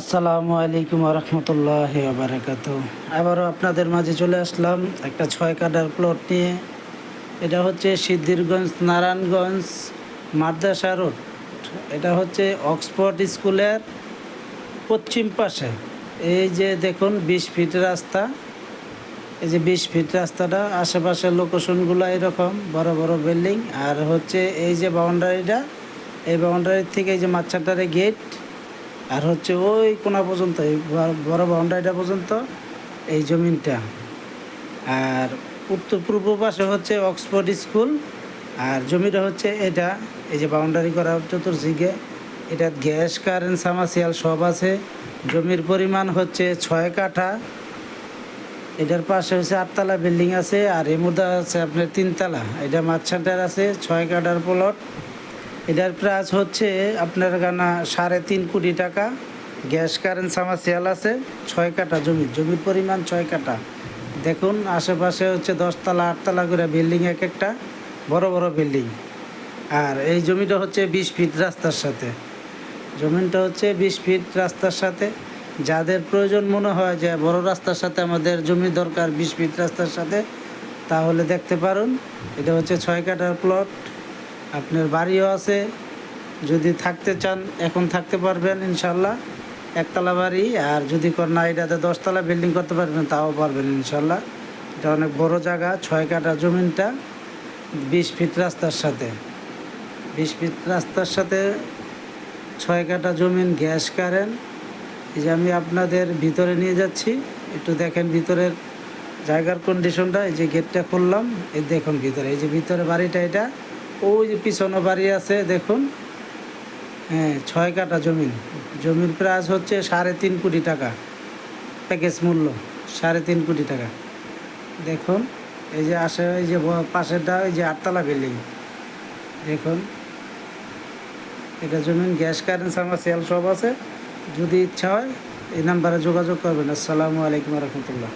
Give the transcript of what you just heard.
আসসালামু আলাইকুম রহমতুল্লাহ বারাকাত আবারও আপনাদের মাঝে চলে আসলাম একটা ছয় কাটার প্লট নিয়ে। এটা হচ্ছে সিদ্ধিরগঞ্জ, নারায়ণগঞ্জ মাদ্রাসা রোড এটা হচ্ছে অক্সফোর্ড স্কুলের পশ্চিম পাশে। এই যে দেখুন, বিশ ফিট রাস্তা। এই যে বিশ ফিট রাস্তাটা, আশেপাশের লোকেশনগুলো এরকম, বড় বড় বিল্ডিং আর হচ্ছে এই যে বাউন্ডারিটা এই বাউন্ডারির থেকে এই যে মাচ্ছাটারে গেট আর হচ্ছে ওই কোনা পর্যন্ত বড়- বাউন্ডারিটা পর্যন্ত, এই জমিনটা। আর উত্তর পূর্ব পাশে হচ্ছে অক্সফোর্ড স্কুল আর জমিটা হচ্ছে এটা, এই যে বাউন্ডারি করা চতুর্দিকে, এটা গ্যাস কারেন্ট সামাসিয়াল সব আছে। জমির পরিমাণ হচ্ছে ছয় কাঠা। এটার পাশে হচ্ছে আটতলা বিল্ডিং আছে, আর মধ্যে আছে আপনার তিনতলা। এটা মাঝখানটার আছে, ছয় কাঠার প্লট এটার প্রাইস হচ্ছে আপনার গানা সাড়ে তিন কোটি টাকা। গ্যাস কারেন্ট সামাসিয়াল আছে, ছয় কাঠা জমি, জমির পরিমাণ ছয় কাঠা। দেখুন, আশেপাশে হচ্ছে দশতলা, আটতলা করে বিল্ডিং এক একটা, বড় বড় বিল্ডিং আর এই জমিটা হচ্ছে বিশ ফিট রাস্তার সাথে। জমিনটা হচ্ছে বিশ ফিট রাস্তার সাথে। যাদের প্রয়োজন মনে হয় যে বড় রাস্তার সাথে আমাদের জমি দরকার বিশ ফিট রাস্তার সাথে, তাহলে দেখতে পারুন। এটা হচ্ছে ছয় কাঠার প্লট আপনার বাড়িও আছে। যদি থাকতে চান, এখন থাকতে পারবেন ইনশাল্লাহ। একতলা বাড়ি, আর যদি না, এটাতে দশতলা বিল্ডিং করতে পারবেন, তাও পারবেন ইনশাল্লাহ। এটা অনেক বড় জায়গা, ছয় কাঠা জমিনটা, বিশ ফিট রাস্তার সাথে। বিশ ফিট রাস্তার সাথে ছয় কাঠা জমিন, গ্যাস কারেন্ট। এই যে আমি আপনাদের ভিতরে নিয়ে যাচ্ছি, একটু দেখেন ভিতরের জায়গার কন্ডিশনটা এই যে গেটটা খুললাম, এই দেখুন ভিতরে, এই যে ভিতরে বাড়িটা এটা। ওই যে পিছনে বাড়ি আছে, দেখুন। হ্যাঁ ছয় কাঠা জমিন। জমির প্রাইস হচ্ছে সাড়ে তিন কোটি টাকা। প্যাকেজ মূল্য, সাড়ে তিন কোটি টাকা। দেখুন, এই যে আসে, এই যে পাশেরটা এই যে আটতলা বিল্ডিং। দেখুন, এটা জমিন, গ্যাস, কারেন্ট সামাসিয়াল সব আছে। যদি ইচ্ছা হয়, এই নাম্বারে যোগাযোগ করবেন। আসসালামু আলাইকুম রহমতুল্লাহ।